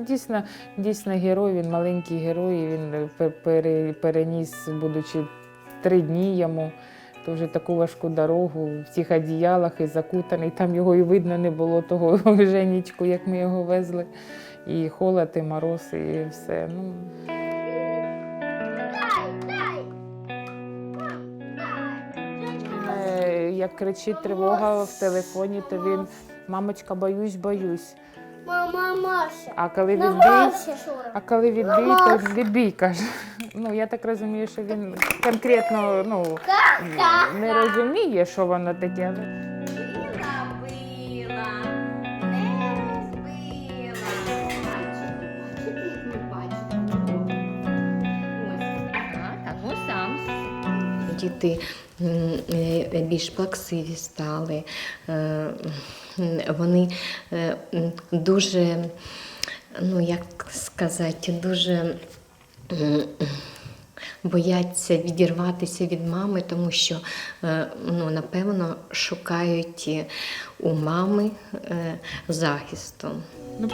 дійсно, дійсно герой, він маленький герой, і він е, пе- пере- переніс, будучи три дні йому. То вже таку важку дорогу в цих одіялах і закутаний. Там його і видно не було того Женічку, як ми його везли. І холод, і мороз, і все. Ну, Е, Як кричить тривога в телефоні, то він мамочка, боюсь, боюсь. Мама Маша. А коли від відбій, а коли відбій, то відбій каже. Ну я так розумію, що він конкретно ну, не розуміє, що воно таке. Діти е, більш плаксиві стали, е, вони е, дуже, ну як сказати, дуже бояться відірватися від мами, тому що, ну, напевно, шукають у мами захисту. Ну,